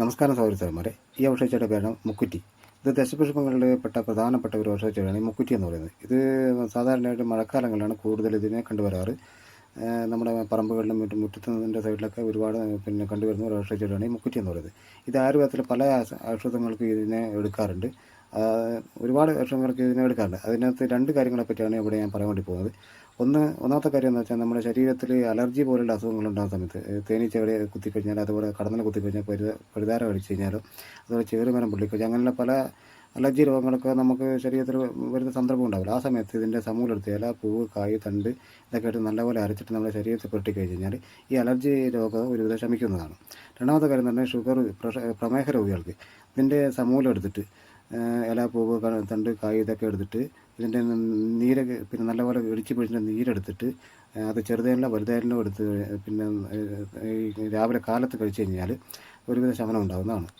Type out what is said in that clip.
നമസ്കാരം സൗഹൃദന്മാരെ ഈ ഔഷധച്ചെടിയുടെ പേരാണ് മുക്കുറ്റി. ഇത് ദശപുഷ്പങ്ങളിൽ പെട്ട പ്രധാനപ്പെട്ട ഒരു ഔഷധച്ചെടിയാണ് ഈ മുക്കുറ്റി എന്ന് പറയുന്നത്. ഇത് സാധാരണയായിട്ട് മഴക്കാലങ്ങളിലാണ് കൂടുതൽ ഇതിനെ കണ്ടുവരാറ്. നമ്മുടെ പറമ്പുകളിലും മറ്റും മുറ്റത്തിന്റെ സൈഡിലൊക്കെ ഒരുപാട് പിന്നെ കണ്ടുവരുന്ന ഒരു ഔഷധച്ചെടിയാണ് ഈ മുക്കുറ്റി എന്ന് പറയുന്നത്. ഇത് ആയുർവേദത്തിൽ പല ഔഷധങ്ങൾക്കും ഇതിനെ എടുക്കാറുണ്ട്. ഒരുപാട് കർഷകർക്ക് ഇതിനെ എടുക്കാറുണ്ട് അതിനകത്ത് രണ്ട് കാര്യങ്ങളെ പറ്റിയാണ് ഇവിടെ ഞാൻ പറയാൻ വേണ്ടി പോകുന്നത്. ഒന്ന് ഒന്നാമത്തെ കാര്യം എന്ന് വെച്ചാൽ നമ്മുടെ ശരീരത്തിൽ അലർജി പോലുള്ള അസുഖങ്ങൾ ഉണ്ടാകുന്ന സമയത്ത് തേനീച്ചകളെ കുത്തിക്കഴിഞ്ഞാൽ അതുപോലെ കടന്നൽ കുത്തിക്കഴിഞ്ഞാൽ പരുത പഴുതാര അടിച്ചു കഴിഞ്ഞാലും അതുപോലെ ചേറുമരം പൊള്ളിക്കഴിഞ്ഞാൽ അങ്ങനെയുള്ള പല അലർജി രോഗങ്ങളൊക്കെ നമുക്ക് ശരീരത്തിൽ വരുന്ന സന്ദർഭം ഉണ്ടാവില്ല. ആ സമയത്ത് ഇതിന്റെ സമൂലെടുത്ത് ഇല പൂവ് കായ് തണ്ട് ഇതൊക്കെ എടുത്ത് നല്ലപോലെ അരച്ചിട്ട് നമ്മുടെ ശരീരത്തിൽ പെട്ടി കഴിഞ്ഞ് കഴിഞ്ഞാൽ ഈ അലർജി രോഗം ഒരുവിധം ശമിക്കുന്നതാണ്. രണ്ടാമത്തെ കാര്യം തന്നെ ഷുഗർ പ്രമേഹ രോഗികൾക്ക് ഇതിന്റെ സമൂലം എടുത്തിട്ട് ഇല പൂവ് തണ്ട് കായ് ഇതൊക്കെ എടുത്തിട്ട് ഇതിന്റെ നീര് പിന്നെ നല്ലപോലെ ഇടിച്ച് പിടിച്ചിട്ട് നീരെടുത്തിട്ട് അത് ചെറുതേലിനോ വലുതേലിനോ എടുത്ത് പിന്നെ രാവിലെ കാലത്ത് കഴിച്ച് കഴിഞ്ഞാൽ ഒരുവിധ ശമനം ഉണ്ടാകുന്നതാണ്